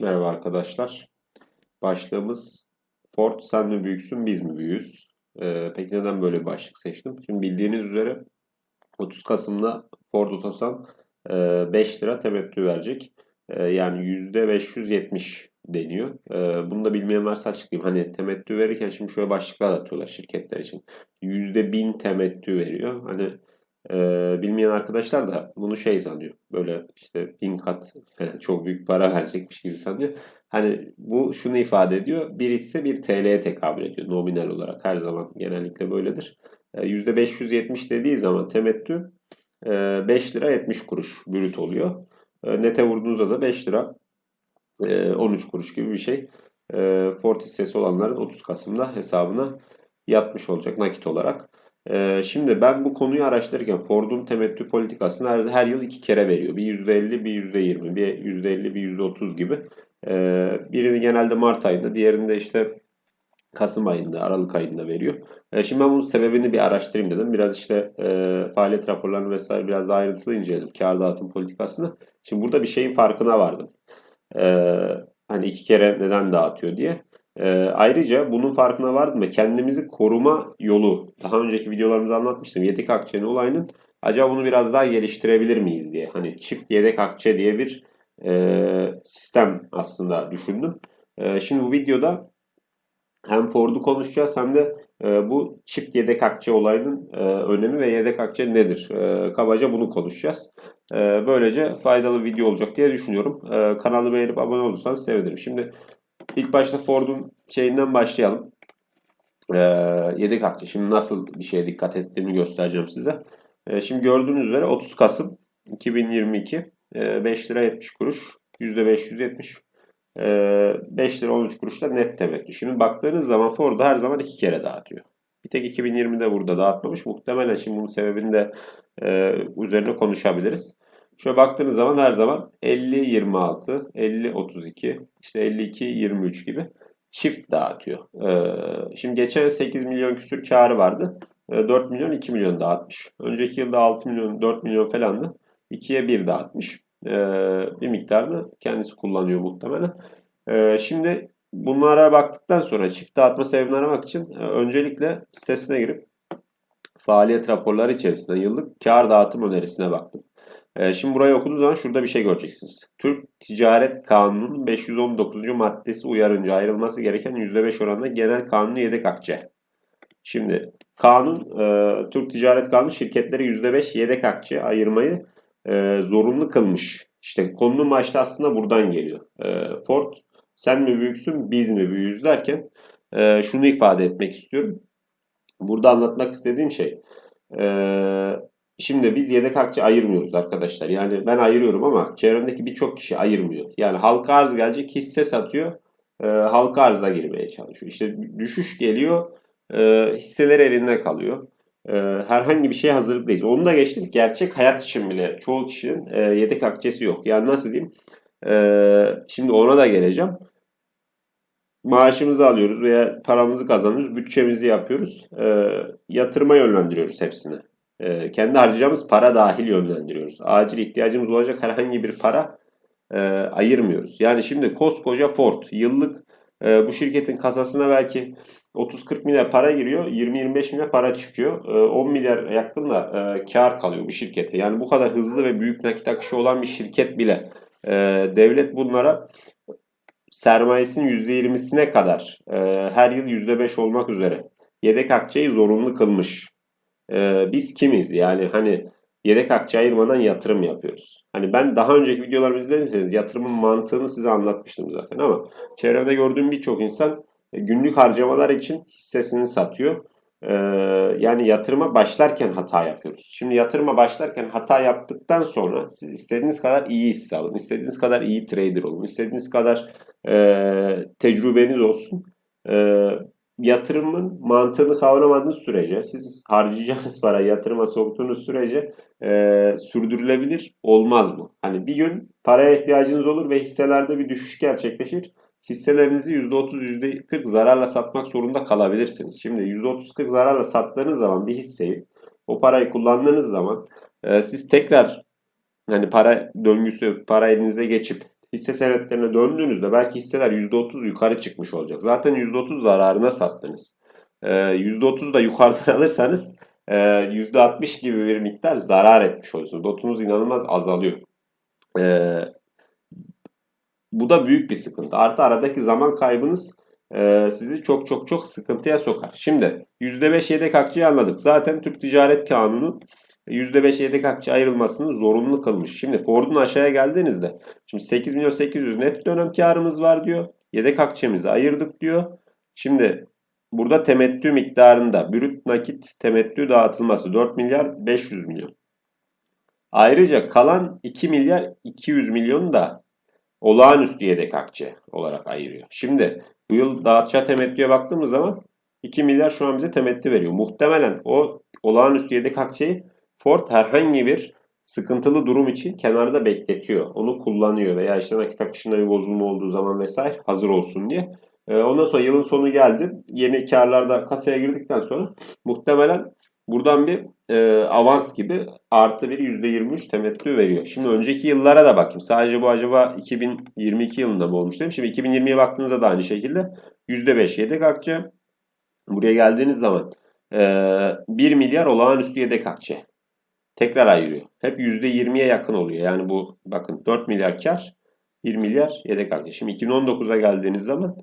Merhaba arkadaşlar. Başlığımız Ford sen mi büyüksün biz mi büyüğüz? Ee, peki neden böyle bir başlık seçtim? Şimdi bildiğiniz üzere 30 Kasım'da Ford Otosan e, 5 lira temettü verecek. E, yani %570 deniyor. E, bunu da bilmeyen varsa açıklayayım. Hani temettü verirken şimdi şöyle başlıklar atıyorlar şirketler için. %1000 temettü veriyor. Hani ee, bilmeyen arkadaşlar da bunu şey sanıyor. Böyle işte bin kat falan çok büyük para verecekmiş gibi sanıyor. Hani bu şunu ifade ediyor. Bir hisse bir TL'ye tekabül ediyor nominal olarak. Her zaman genellikle böyledir. Ee, %570 dediği zaman temettü e, 5 lira 70 kuruş brüt oluyor. E, nete vurduğunuzda da 5 lira e, 13 kuruş gibi bir şey. E, Ford hissesi olanların 30 Kasım'da hesabına yatmış olacak nakit olarak. Ee, şimdi ben bu konuyu araştırırken Ford'un temettü politikasını her, her yıl iki kere veriyor. Bir %50, bir %20, bir %50, bir %30 gibi. Ee, birini genelde Mart ayında, diğerini işte Kasım ayında, Aralık ayında veriyor. Ee, şimdi ben bunun sebebini bir araştırayım dedim. Biraz işte e, faaliyet raporlarını vesaire biraz daha ayrıntılı inceledim. Kar dağıtım politikasını. Şimdi burada bir şeyin farkına vardım. Ee, hani iki kere neden dağıtıyor diye. E, ayrıca bunun farkına vardım ve kendimizi koruma yolu, daha önceki videolarımızda anlatmıştım. Yedek akçenin olayının acaba bunu biraz daha geliştirebilir miyiz diye. Hani çift yedek akçe diye bir e, sistem aslında düşündüm. E, şimdi bu videoda hem Ford'u konuşacağız hem de e, bu çift yedek akçe olayının e, önemi ve yedek akçe nedir? E, kabaca bunu konuşacağız. E, böylece faydalı video olacak diye düşünüyorum. E, kanalı beğenip abone olursanız sevinirim. Şimdi İlk başta Ford'un şeyinden başlayalım. Ee, yedek akçe. Şimdi nasıl bir şeye dikkat ettiğimi göstereceğim size. Ee, şimdi gördüğünüz üzere 30 Kasım 2022 e, 5 lira 70 kuruş. %570. E, 5 lira 13 kuruş da net temettü. Şimdi baktığınız zaman Ford her zaman iki kere dağıtıyor. Bir tek 2020'de burada dağıtmamış. Muhtemelen şimdi bunun sebebini de e, üzerine konuşabiliriz. Şöyle baktığınız zaman her zaman 50-26, 50-32, işte 52-23 gibi çift dağıtıyor. Ee, şimdi geçen 8 milyon küsür karı vardı. 4 ee, milyon 2 milyon dağıtmış. Önceki yılda 6 milyon 4 milyon falandı. 2'ye 1 dağıtmış. Ee, bir miktarını kendisi kullanıyor muhtemelen. Ee, şimdi bunlara baktıktan sonra çift dağıtma sebebini aramak için e, öncelikle sitesine girip faaliyet raporları içerisinde yıllık kar dağıtım önerisine baktım. Ee, şimdi burayı okuduğunuz zaman şurada bir şey göreceksiniz. Türk Ticaret Kanunu'nun 519. maddesi uyarınca ayrılması gereken %5 oranında genel kanunu yedek akçe. Şimdi kanun, e, Türk Ticaret Kanunu şirketleri %5 yedek akçe ayırmayı e, zorunlu kılmış. İşte konunun başta aslında buradan geliyor. E, Ford sen mi büyüksün biz mi büyüğüz derken şunu ifade etmek istiyorum. Burada anlatmak istediğim şey e, Şimdi biz yedek akçe ayırmıyoruz arkadaşlar. Yani ben ayırıyorum ama çevremdeki birçok kişi ayırmıyor. Yani halka arz gelecek hisse satıyor. E, halka arza girmeye çalışıyor. İşte düşüş geliyor. E, hisseler elinde kalıyor. E, herhangi bir şeye hazırlıklıyız. Onu da geçtik. Gerçek hayat için bile çoğu kişinin e, yedek akçesi yok. Yani nasıl diyeyim? E, şimdi ona da geleceğim. Maaşımızı alıyoruz veya paramızı kazanıyoruz. Bütçemizi yapıyoruz. E, yatırıma yönlendiriyoruz hepsini. Ee, kendi harcayacağımız para dahil yönlendiriyoruz. Acil ihtiyacımız olacak herhangi bir para e, ayırmıyoruz. Yani şimdi koskoca Ford yıllık e, bu şirketin kasasına belki 30-40 milyar para giriyor, 20-25 milyar para çıkıyor. E, 10 milyar yakın da e, kar kalıyor bu şirkete. Yani bu kadar hızlı ve büyük nakit akışı olan bir şirket bile e, devlet bunlara sermayesinin %20'sine kadar e, her yıl %5 olmak üzere yedek akçeyi zorunlu kılmış e, biz kimiz? Yani hani yedek akçe ayırmadan yatırım yapıyoruz. Hani ben daha önceki videolarımı izlediyseniz yatırımın mantığını size anlatmıştım zaten ama çevremde gördüğüm birçok insan e, günlük harcamalar için hissesini satıyor. Ee, yani yatırıma başlarken hata yapıyoruz. Şimdi yatırıma başlarken hata yaptıktan sonra siz istediğiniz kadar iyi hisse alın, istediğiniz kadar iyi trader olun, istediğiniz kadar e, tecrübeniz olsun. E, yatırımın mantığını kavramadığınız sürece, siz harcayacağınız para yatırıma soktuğunuz sürece e, sürdürülebilir olmaz bu. Hani bir gün paraya ihtiyacınız olur ve hisselerde bir düşüş gerçekleşir. Hisselerinizi %30, %40 zararla satmak zorunda kalabilirsiniz. Şimdi %30-40 zararla sattığınız zaman bir hisseyi, o parayı kullandığınız zaman e, siz tekrar hani para döngüsü, para elinize geçip hisse senetlerine döndüğünüzde belki hisseler %30 yukarı çıkmış olacak. Zaten %30 zararına sattınız. Ee, %30 da yukarıdan alırsanız e, %60 gibi bir miktar zarar etmiş oluyorsunuz. Lotunuz inanılmaz azalıyor. Ee, bu da büyük bir sıkıntı. Artı aradaki zaman kaybınız e, sizi çok çok çok sıkıntıya sokar. Şimdi %5 yedek akçeyi anladık. Zaten Türk Ticaret Kanunu %5 yedek akçe ayrılmasını zorunlu kılmış. Şimdi Ford'un aşağıya geldiğinizde şimdi 8 milyon 800 net dönem karımız var diyor. Yedek akçemizi ayırdık diyor. Şimdi burada temettü miktarında brüt nakit temettü dağıtılması 4 milyar 500 milyon. Ayrıca kalan 2 milyar 200 milyon da olağanüstü yedek akçe olarak ayırıyor. Şimdi bu yıl dağıtacağı temettüye baktığımız zaman 2 milyar şu an bize temettü veriyor. Muhtemelen o olağanüstü yedek akçeyi Ford herhangi bir sıkıntılı durum için kenarda bekletiyor. Onu kullanıyor veya işte nakit akışında bir bozulma olduğu zaman vesaire hazır olsun diye. Ee, ondan sonra yılın sonu geldi. Yeni karlarda kasaya girdikten sonra muhtemelen buradan bir e, avans gibi artı bir %23 temettü veriyor. Şimdi önceki yıllara da bakayım. Sadece bu acaba 2022 yılında mı olmuş değil mi? Şimdi 2020'ye baktığınızda da aynı şekilde %5 yedek akçe. Buraya geldiğiniz zaman e, 1 milyar olağanüstü yedek akçe tekrar ayırıyor. Hep %20'ye yakın oluyor. Yani bu bakın 4 milyar kar 1 milyar yedek akçe. Şimdi 2019'a geldiğiniz zaman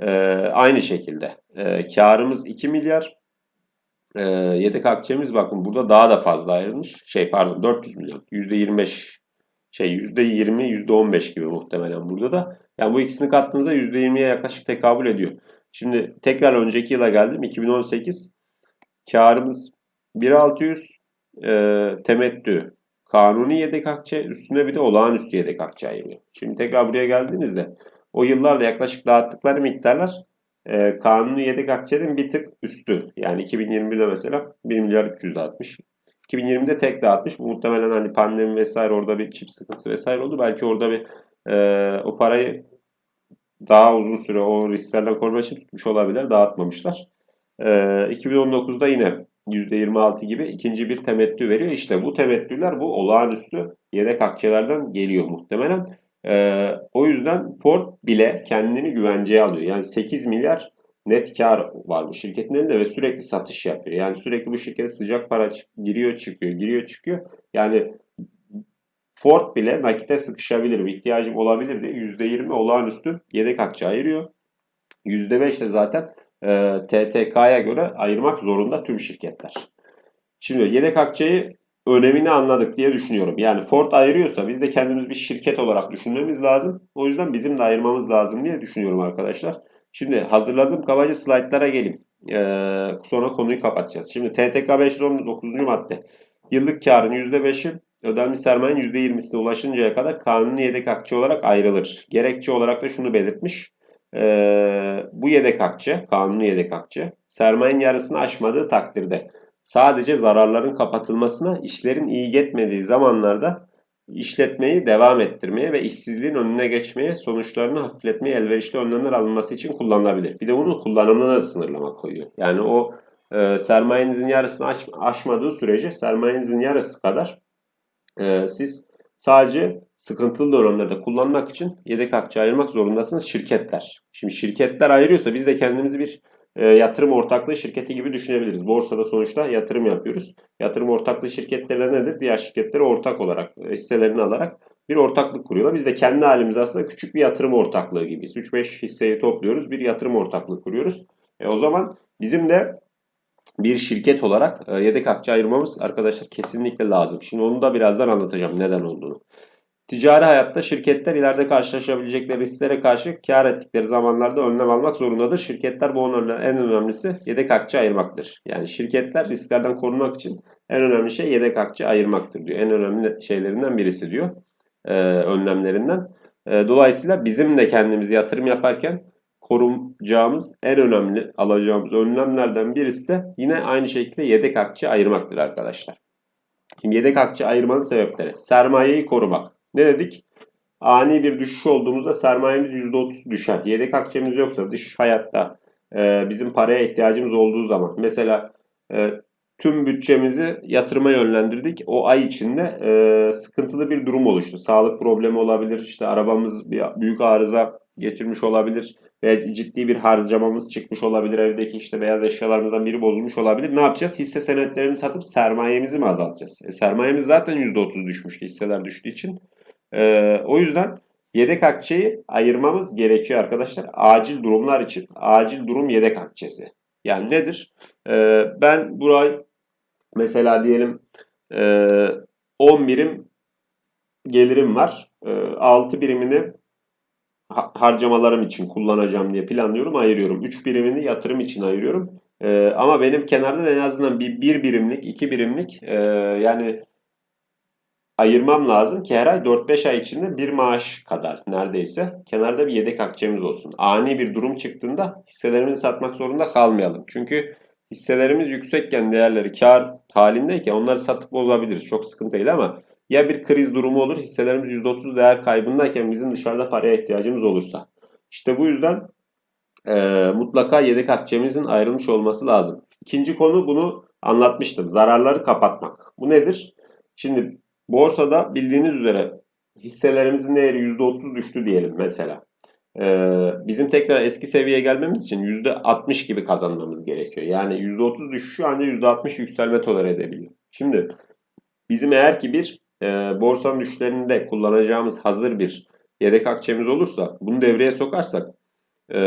e, aynı şekilde e, karımız 2 milyar e, yedek akçemiz bakın burada daha da fazla ayrılmış. Şey pardon 400 milyon. %25 şey %20 %15 gibi muhtemelen burada da. Yani bu ikisini kattığınızda %20'ye yaklaşık tekabül ediyor. Şimdi tekrar önceki yıla geldim. 2018 karımız 1.600 e, temettü, kanuni yedek akçe, üstüne bir de olağanüstü yedek akçe ayırıyor. Şimdi tekrar buraya geldiğinizde o yıllarda yaklaşık dağıttıkları miktarlar e, kanuni yedek akçenin bir tık üstü. Yani 2021'de mesela 1 milyar 300 dağıtmış. 2020'de tek dağıtmış. Bu muhtemelen hani pandemi vesaire orada bir çip sıkıntısı vesaire oldu. Belki orada bir e, o parayı daha uzun süre o risklerden korumak için tutmuş olabilir. Dağıtmamışlar. E, 2019'da yine %26 gibi ikinci bir temettü veriyor. İşte bu temettüler bu olağanüstü yedek akçelerden geliyor muhtemelen. Ee, o yüzden Ford bile kendini güvenceye alıyor. Yani 8 milyar net kar var bu şirketin elinde ve sürekli satış yapıyor. Yani sürekli bu şirkete sıcak para giriyor çıkıyor, giriyor çıkıyor. Yani Ford bile nakite sıkışabilir, bir ihtiyacım olabilir diye %20 olağanüstü yedek akçe ayırıyor. %5 de zaten e, TTK'ya göre ayırmak zorunda tüm şirketler. Şimdi yedek akçeyi önemini anladık diye düşünüyorum. Yani Ford ayırıyorsa biz de kendimiz bir şirket olarak düşünmemiz lazım. O yüzden bizim de ayırmamız lazım diye düşünüyorum arkadaşlar. Şimdi hazırladığım kabaca slaytlara gelin. Ee, sonra konuyu kapatacağız. Şimdi TTK 519. madde. Yıllık karın %5'i ödenmiş sermayenin %20'sine ulaşıncaya kadar kanuni yedek akçe olarak ayrılır. Gerekçe olarak da şunu belirtmiş. Ee, bu yedek akçe, kanuni yedek akçe sermayenin yarısını aşmadığı takdirde sadece zararların kapatılmasına işlerin iyi gitmediği zamanlarda işletmeyi devam ettirmeye ve işsizliğin önüne geçmeye, sonuçlarını hafifletmeye elverişli önlemler alınması için kullanılabilir. Bir de bunun kullanımına da sınırlama koyuyor. Yani o e, sermayenizin yarısını aş, aşmadığı sürece sermayenizin yarısı kadar e, siz sadece sıkıntılı dönemlerde kullanmak için yedek akçe ayırmak zorundasınız şirketler. Şimdi şirketler ayırıyorsa biz de kendimizi bir e, yatırım ortaklığı şirketi gibi düşünebiliriz. Borsada sonuçta yatırım yapıyoruz. Yatırım ortaklığı şirketleri de nedir? Diğer şirketleri ortak olarak hisselerini alarak bir ortaklık kuruyorlar. Biz de kendi halimiz aslında küçük bir yatırım ortaklığı gibiyiz. 3-5 hisseyi topluyoruz. Bir yatırım ortaklığı kuruyoruz. E, o zaman bizim de bir şirket olarak e, yedek akçe ayırmamız arkadaşlar kesinlikle lazım. Şimdi onu da birazdan anlatacağım neden olduğunu. Ticari hayatta şirketler ileride karşılaşabilecekleri risklere karşı kar ettikleri zamanlarda önlem almak zorundadır. Şirketler bu onlardan en önemlisi yedek akçe ayırmaktır. Yani şirketler risklerden korunmak için en önemli şey yedek akçe ayırmaktır diyor. En önemli şeylerinden birisi diyor. E, önlemlerinden. E, dolayısıyla bizim de kendimizi yatırım yaparken korunacağımız en önemli alacağımız önlemlerden birisi de yine aynı şekilde yedek akçe ayırmaktır arkadaşlar. Şimdi yedek akçe ayırmanın sebepleri. Sermayeyi korumak. Ne dedik? Ani bir düşüş olduğumuzda sermayemiz %30 düşer. Yedek akçemiz yoksa dış hayatta e, bizim paraya ihtiyacımız olduğu zaman mesela e, tüm bütçemizi yatırıma yönlendirdik. O ay içinde e, sıkıntılı bir durum oluştu. Sağlık problemi olabilir, işte arabamız bir büyük arıza geçirmiş olabilir veya ciddi bir harcamamız çıkmış olabilir. Evdeki işte beyaz eşyalarımızdan biri bozulmuş olabilir. Ne yapacağız? Hisse senetlerimizi satıp sermayemizi mi azaltacağız? E, sermayemiz zaten %30 düşmüştü hisseler düştüğü için. E, o yüzden yedek akçeyi ayırmamız gerekiyor arkadaşlar. Acil durumlar için acil durum yedek akçesi. Yani nedir? E, ben burayı mesela diyelim e, 10 birim gelirim var. E, 6 birimini harcamalarım için kullanacağım diye planlıyorum, ayırıyorum. 3 birimini yatırım için ayırıyorum. Ee, ama benim kenarda da en azından bir, bir birimlik, iki birimlik e, yani ayırmam lazım ki her ay 4-5 ay içinde bir maaş kadar neredeyse kenarda bir yedek akçemiz olsun. Ani bir durum çıktığında hisselerimizi satmak zorunda kalmayalım. Çünkü hisselerimiz yüksekken değerleri kar halindeyken onları satıp bozabiliriz. Çok sıkıntı değil ama ya bir kriz durumu olur hisselerimiz %30 değer kaybındayken bizim dışarıda paraya ihtiyacımız olursa. İşte bu yüzden e, mutlaka yedek akçemizin ayrılmış olması lazım. İkinci konu bunu anlatmıştım. Zararları kapatmak. Bu nedir? Şimdi borsada bildiğiniz üzere hisselerimizin değeri %30 düştü diyelim mesela. Ee, bizim tekrar eski seviyeye gelmemiz için %60 gibi kazanmamız gerekiyor. Yani %30 düşüşü ancak %60 yükselme tolere edebiliyor. Şimdi bizim eğer ki bir e, borsanın düşüşlerinde kullanacağımız hazır bir yedek akçemiz olursa bunu devreye sokarsak e,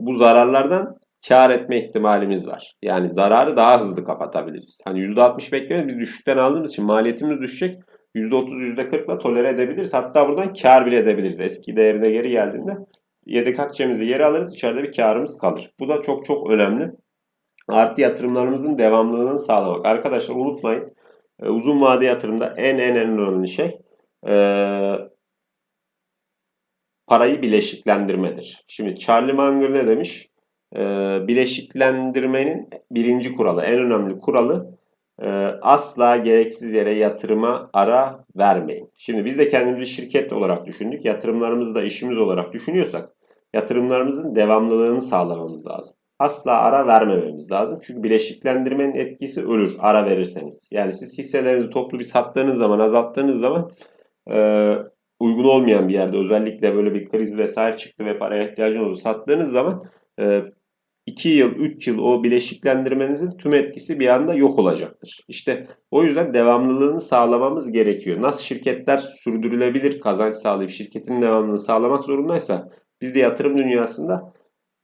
bu zararlardan kar etme ihtimalimiz var. Yani zararı daha hızlı kapatabiliriz. Hani %60 bekliyoruz biz düşükten aldığımız için maliyetimiz düşecek. %30, %40'la tolere edebiliriz. Hatta buradan kar bile edebiliriz. Eski değerine geri geldiğinde yedek akçemizi geri alırız. İçeride bir karımız kalır. Bu da çok çok önemli. Artı yatırımlarımızın devamlılığını sağlamak. Arkadaşlar unutmayın e, uzun vade yatırımda en en en önemli şey e, parayı bileşiklendirmedir. Şimdi Charlie Munger ne demiş? E, bileşiklendirmenin birinci kuralı, en önemli kuralı e, asla gereksiz yere yatırıma ara vermeyin. Şimdi biz de kendimizi şirket olarak düşündük. Yatırımlarımızı da işimiz olarak düşünüyorsak yatırımlarımızın devamlılığını sağlamamız lazım asla ara vermememiz lazım. Çünkü bileşiklendirmenin etkisi ölür ara verirseniz. Yani siz hisselerinizi toplu bir sattığınız zaman, azalttığınız zaman e, uygun olmayan bir yerde özellikle böyle bir kriz vesaire çıktı ve paraya ihtiyacınız oldu sattığınız zaman e, 2 yıl, 3 yıl o bileşiklendirmenizin tüm etkisi bir anda yok olacaktır. İşte o yüzden devamlılığını sağlamamız gerekiyor. Nasıl şirketler sürdürülebilir kazanç sağlayıp şirketin devamlılığını sağlamak zorundaysa biz de yatırım dünyasında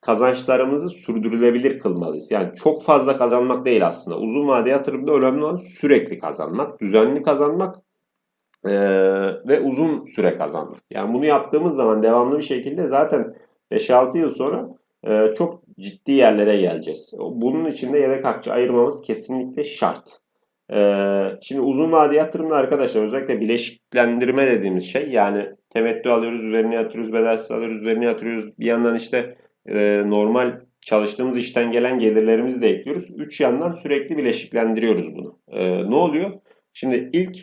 kazançlarımızı sürdürülebilir kılmalıyız. Yani çok fazla kazanmak değil aslında. Uzun vade yatırımda önemli olan sürekli kazanmak, düzenli kazanmak ee, ve uzun süre kazanmak. Yani bunu yaptığımız zaman devamlı bir şekilde zaten 5-6 yıl sonra e, çok ciddi yerlere geleceğiz. Bunun için de yedek akçe ayırmamız kesinlikle şart. Ee, şimdi uzun vade yatırımda arkadaşlar özellikle bileşiklendirme dediğimiz şey yani temettü alıyoruz, üzerine yatırıyoruz, bedelsiz alıyoruz, üzerine yatırıyoruz. Bir yandan işte e, normal çalıştığımız işten gelen gelirlerimizi de ekliyoruz. Üç yandan sürekli bileşiklendiriyoruz bunu. E, ne oluyor? Şimdi ilk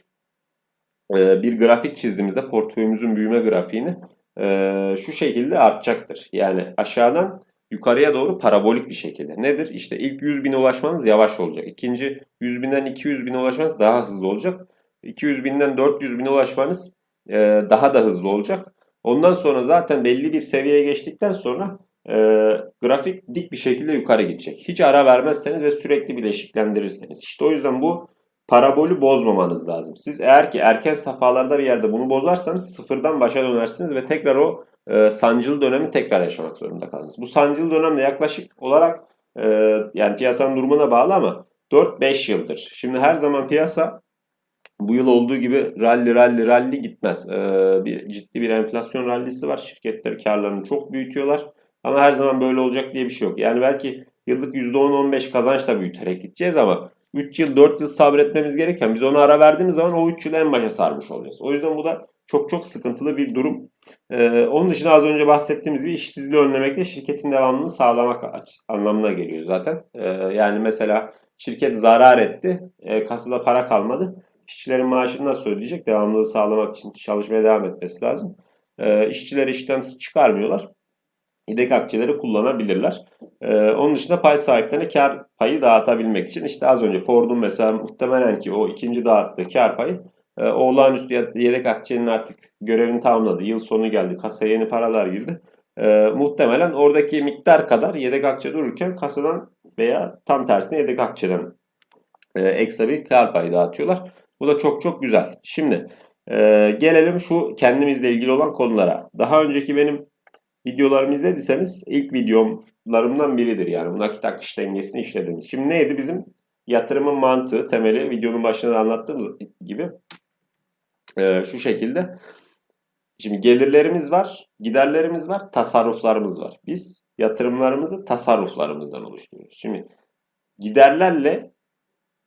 e, bir grafik çizdiğimizde portföyümüzün büyüme grafiğini e, şu şekilde artacaktır. Yani aşağıdan yukarıya doğru parabolik bir şekilde. Nedir? İşte ilk 100 bine ulaşmanız yavaş olacak. İkinci 100 binden 200 bine ulaşmanız daha hızlı olacak. 200 binden 400 bine ulaşmanız e, daha da hızlı olacak. Ondan sonra zaten belli bir seviyeye geçtikten sonra e, grafik dik bir şekilde yukarı gidecek. Hiç ara vermezseniz ve sürekli bileşiklendirirseniz. İşte o yüzden bu parabolü bozmamanız lazım. Siz eğer ki erken safhalarda bir yerde bunu bozarsanız sıfırdan başa dönersiniz ve tekrar o e, sancılı dönemi tekrar yaşamak zorunda kalırsınız. Bu sancılı dönemde yaklaşık olarak e, yani piyasanın durumuna bağlı ama 4-5 yıldır. Şimdi her zaman piyasa bu yıl olduğu gibi rally rally rally gitmez. Ee, bir ciddi bir enflasyon rallisi var. Şirketler karlarını çok büyütüyorlar. Ama her zaman böyle olacak diye bir şey yok. Yani belki yıllık %10-15 kazançla büyüterek gideceğiz ama 3 yıl 4 yıl sabretmemiz gereken biz onu ara verdiğimiz zaman o 3 yılı en başa sarmış olacağız. O yüzden bu da çok çok sıkıntılı bir durum. Ee, onun dışında az önce bahsettiğimiz gibi işsizliği önlemekle şirketin devamını sağlamak anlamına geliyor zaten. Ee, yani mesela şirket zarar etti, e, kasada para kalmadı. İşçilerin maaşını nasıl ödeyecek? Devamlılığı sağlamak için çalışmaya devam etmesi lazım. Ee, işçileri işten çıkarmıyorlar yedek akçeleri kullanabilirler. Ee, onun dışında pay sahiplerine kar payı dağıtabilmek için işte az önce Ford'un mesela muhtemelen ki o ikinci dağıttığı kar payı e, olağanüstü yedek akçenin artık görevini tamamladı. Yıl sonu geldi. Kasaya yeni paralar girdi. E, muhtemelen oradaki miktar kadar yedek akçe dururken kasadan veya tam tersine yedek akçeden e, ekstra bir kar payı dağıtıyorlar. Bu da çok çok güzel. Şimdi e, gelelim şu kendimizle ilgili olan konulara. Daha önceki benim videolarımı izlediyseniz ilk videolarımdan biridir. Yani bu nakit akış dengesini işlediğimiz. Şimdi neydi bizim yatırımın mantığı, temeli videonun başında da anlattığımız gibi e, şu şekilde. Şimdi gelirlerimiz var, giderlerimiz var, tasarruflarımız var. Biz yatırımlarımızı tasarruflarımızdan oluşturuyoruz. Şimdi giderlerle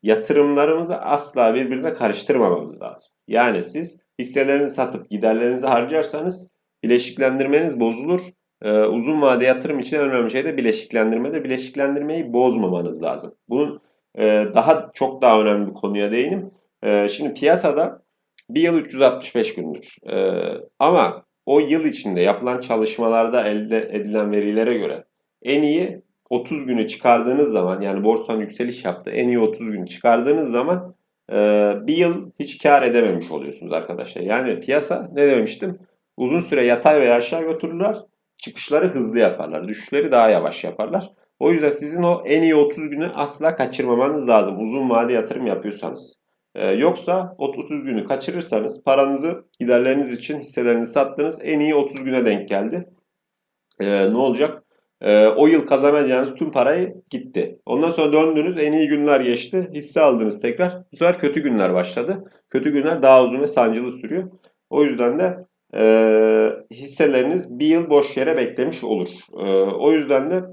yatırımlarımızı asla birbirine karıştırmamamız lazım. Yani siz hisselerinizi satıp giderlerinizi harcarsanız bileşiklendirmeniz bozulur. Ee, uzun vade yatırım için en önemli şey de bileşiklendirmede. Bileşiklendirmeyi bozmamanız lazım. Bunun e, daha çok daha önemli bir konuya değinim. E, şimdi piyasada bir yıl 365 gündür. E, ama o yıl içinde yapılan çalışmalarda elde edilen verilere göre en iyi 30 günü çıkardığınız zaman yani borsadan yükseliş yaptı en iyi 30 günü çıkardığınız zaman e, bir yıl hiç kar edememiş oluyorsunuz arkadaşlar. Yani piyasa ne demiştim? Uzun süre yatay veya aşağı götürürler. Çıkışları hızlı yaparlar. Düşüşleri daha yavaş yaparlar. O yüzden sizin o en iyi 30 günü asla kaçırmamanız lazım. Uzun vade yatırım yapıyorsanız. Ee, yoksa 30 günü kaçırırsanız paranızı giderleriniz için hisselerinizi sattınız. En iyi 30 güne denk geldi. Ee, ne olacak? Ee, o yıl kazanacağınız tüm parayı gitti. Ondan sonra döndünüz en iyi günler geçti. Hisse aldınız tekrar. Bu sefer kötü günler başladı. Kötü günler daha uzun ve sancılı sürüyor. O yüzden de e, hisseleriniz bir yıl boş yere beklemiş olur. E, o yüzden de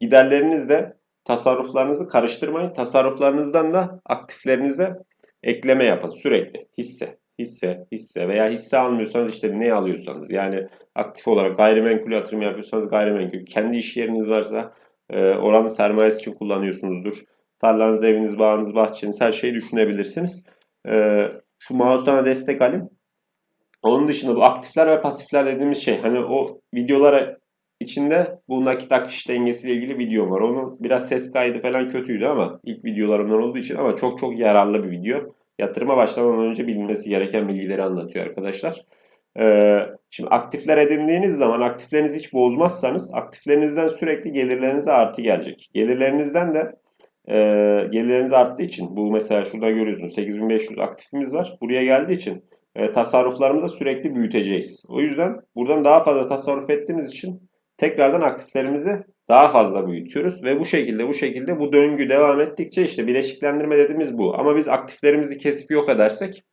giderlerinizle tasarruflarınızı karıştırmayın. Tasarruflarınızdan da aktiflerinize ekleme yapın sürekli. Hisse, hisse, hisse veya hisse almıyorsanız işte ne alıyorsanız yani aktif olarak gayrimenkul yatırım yapıyorsanız gayrimenkul. Kendi iş yeriniz varsa e, oranın sermayesi için kullanıyorsunuzdur. Tarlanız, eviniz, bağınız, bahçeniz her şeyi düşünebilirsiniz. E, şu mouse'dan destek alayım. Onun dışında bu aktifler ve pasifler dediğimiz şey hani o videolara içinde bu nakit akış dengesiyle ilgili videom var. Onun biraz ses kaydı falan kötüydü ama ilk videolarımdan olduğu için ama çok çok yararlı bir video. Yatırıma başlamadan önce bilinmesi gereken bilgileri anlatıyor arkadaşlar. Ee, şimdi aktifler edindiğiniz zaman aktiflerinizi hiç bozmazsanız aktiflerinizden sürekli gelirlerinize artı gelecek. Gelirlerinizden de e, gelirleriniz arttığı için bu mesela şurada görüyorsunuz 8500 aktifimiz var. Buraya geldiği için e, tasarruflarımızı sürekli büyüteceğiz. O yüzden buradan daha fazla tasarruf ettiğimiz için tekrardan aktiflerimizi daha fazla büyütüyoruz ve bu şekilde bu şekilde bu döngü devam ettikçe işte bileşiklendirme dediğimiz bu. Ama biz aktiflerimizi kesip yok edersek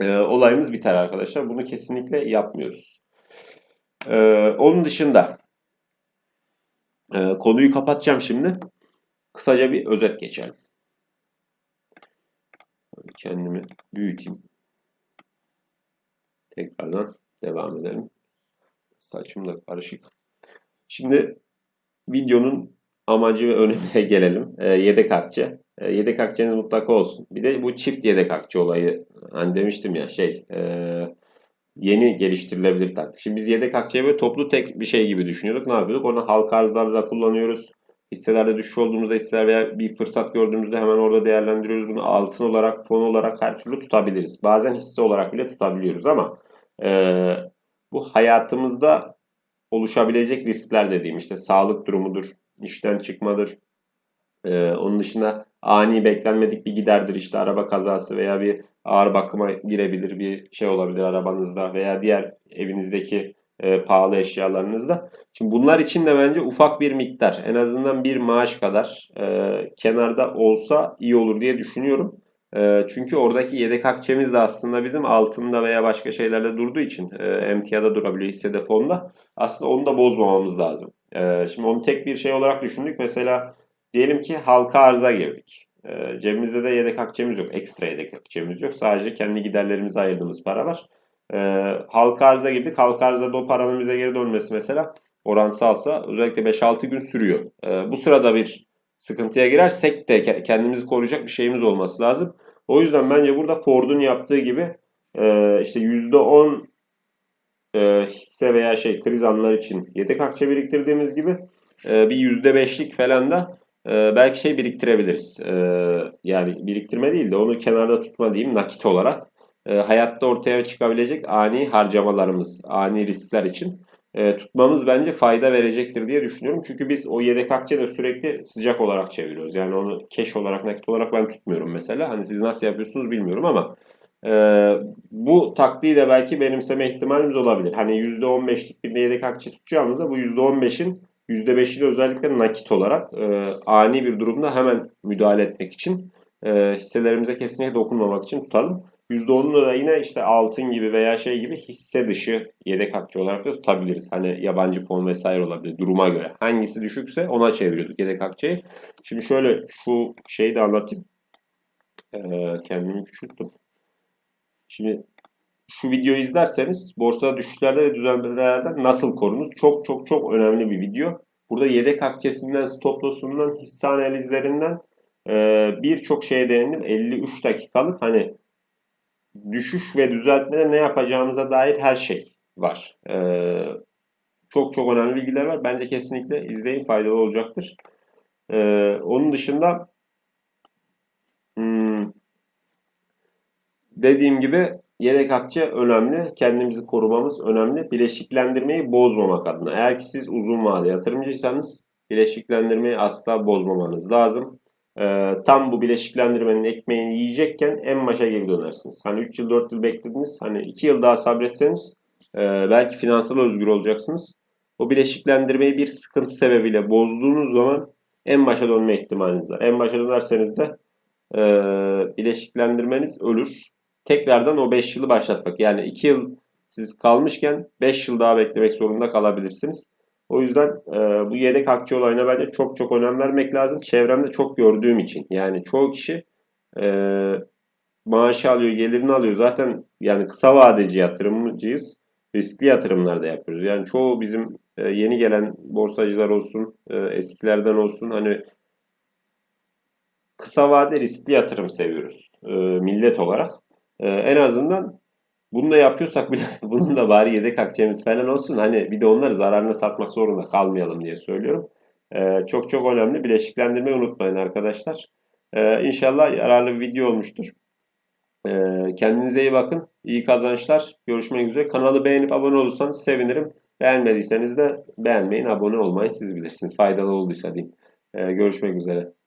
e, olayımız biter arkadaşlar. Bunu kesinlikle yapmıyoruz. E, onun dışında e, konuyu kapatacağım şimdi. Kısaca bir özet geçelim. Kendimi büyüteyim. Tekrardan devam edelim. Saçım da karışık. Şimdi videonun amacı ve önemine gelelim. E, yedek akçe. E, yedek akçeniz mutlaka olsun. Bir de bu çift yedek akçe olayı. Hani demiştim ya şey e, yeni geliştirilebilir taktik. Şimdi biz yedek akçeyi böyle toplu tek bir şey gibi düşünüyorduk. Ne yapıyorduk? Onu halka arzlarda kullanıyoruz. Hisselerde düşüş olduğumuzda hisseler veya bir fırsat gördüğümüzde hemen orada değerlendiriyoruz. Bunu altın olarak, fon olarak her türlü tutabiliriz. Bazen hisse olarak bile tutabiliyoruz ama e, bu hayatımızda oluşabilecek riskler dediğim işte sağlık durumudur, işten çıkmadır. Ee, onun dışında ani beklenmedik bir giderdir işte araba kazası veya bir ağır bakıma girebilir bir şey olabilir arabanızda veya diğer evinizdeki e, pahalı eşyalarınızda. Şimdi bunlar için de bence ufak bir miktar en azından bir maaş kadar e, kenarda olsa iyi olur diye düşünüyorum. E, çünkü oradaki yedek akçemiz de aslında bizim altında veya başka şeylerde durduğu için e, emtiyada durabiliyor hissede fonda. Aslında onu da bozmamamız lazım. E, şimdi onu tek bir şey olarak düşündük. Mesela diyelim ki halka arıza girdik. E, cebimizde de yedek akçemiz yok. Ekstra yedek akçemiz yok. Sadece kendi giderlerimize ayırdığımız para var. E, halka arıza girdik. Halka arzada o paranın bize geri dönmesi mesela oransalsa özellikle 5-6 gün sürüyor. E, bu sırada bir sıkıntıya girersek de kendimizi koruyacak bir şeyimiz olması lazım. O yüzden bence burada Ford'un yaptığı gibi e, işte %10 e, hisse veya şey kriz anları için yedek akçe biriktirdiğimiz gibi e, bir %5'lik falan da belki şey biriktirebiliriz. Yani biriktirme değil de onu kenarda tutma diyeyim nakit olarak. Hayatta ortaya çıkabilecek ani harcamalarımız, ani riskler için e, tutmamız bence fayda verecektir diye düşünüyorum. Çünkü biz o yedek akçe de sürekli sıcak olarak çeviriyoruz. Yani onu cash olarak, nakit olarak ben tutmuyorum mesela. Hani siz nasıl yapıyorsunuz bilmiyorum ama e, bu taktiği de belki benimseme ihtimalimiz olabilir. Hani %15'lik bir yedek akçe tutacağımızda bu %15'in %5'ini özellikle nakit olarak e, ani bir durumda hemen müdahale etmek için e, hisselerimize kesinlikle dokunmamak için tutalım. %10'unu da yine işte altın gibi veya şey gibi hisse dışı yedek akçe olarak da tutabiliriz. Hani yabancı fon vesaire olabilir duruma göre. Hangisi düşükse ona çeviriyorduk yedek akçeyi. Şimdi şöyle şu şeyi de anlatayım. Ee, kendimi küçülttüm. Şimdi şu videoyu izlerseniz borsa düşüşlerde ve düzelmelerde nasıl korunuz? Çok çok çok önemli bir video. Burada yedek akçesinden, stop loss'undan, hisse analizlerinden e, birçok şeye değindim. 53 dakikalık hani düşüş ve düzeltmede ne yapacağımıza dair her şey var. Ee, çok çok önemli bilgiler var. Bence kesinlikle izleyin faydalı olacaktır. Ee, onun dışında hmm, dediğim gibi yedek akçe önemli. Kendimizi korumamız önemli. Bileşiklendirmeyi bozmamak adına. Eğer ki siz uzun vade yatırımcıysanız bileşiklendirmeyi asla bozmamanız lazım e, tam bu bileşiklendirmenin ekmeğini yiyecekken en başa geri dönersiniz. Hani 3 yıl 4 yıl beklediniz. Hani 2 yıl daha sabretseniz e, belki finansal özgür olacaksınız. O bileşiklendirmeyi bir sıkıntı sebebiyle bozduğunuz zaman en başa dönme ihtimaliniz var. En başa dönerseniz de e, bileşiklendirmeniz ölür. Tekrardan o 5 yılı başlatmak. Yani 2 yıl siz kalmışken 5 yıl daha beklemek zorunda kalabilirsiniz. O yüzden e, bu yedek akçe olayına bence çok çok önem vermek lazım. Çevremde çok gördüğüm için. Yani çoğu kişi e, maaşı alıyor, gelirini alıyor. Zaten yani kısa vadeci yatırımcıyız. Riskli yatırımlar da yapıyoruz. Yani çoğu bizim e, yeni gelen borsacılar olsun, e, eskilerden olsun hani kısa vade riskli yatırım seviyoruz e, millet olarak. E, en azından bunu da yapıyorsak bile bunun da bari yedek akçemiz falan olsun. Hani bir de onları zararına satmak zorunda kalmayalım diye söylüyorum. Ee, çok çok önemli. Bileşiklendirmeyi unutmayın arkadaşlar. Ee, inşallah yararlı bir video olmuştur. Ee, kendinize iyi bakın. İyi kazançlar. Görüşmek üzere. Kanalı beğenip abone olursanız sevinirim. Beğenmediyseniz de beğenmeyin, abone olmayı siz bilirsiniz. Faydalı olduysa diyeyim. Ee, görüşmek üzere.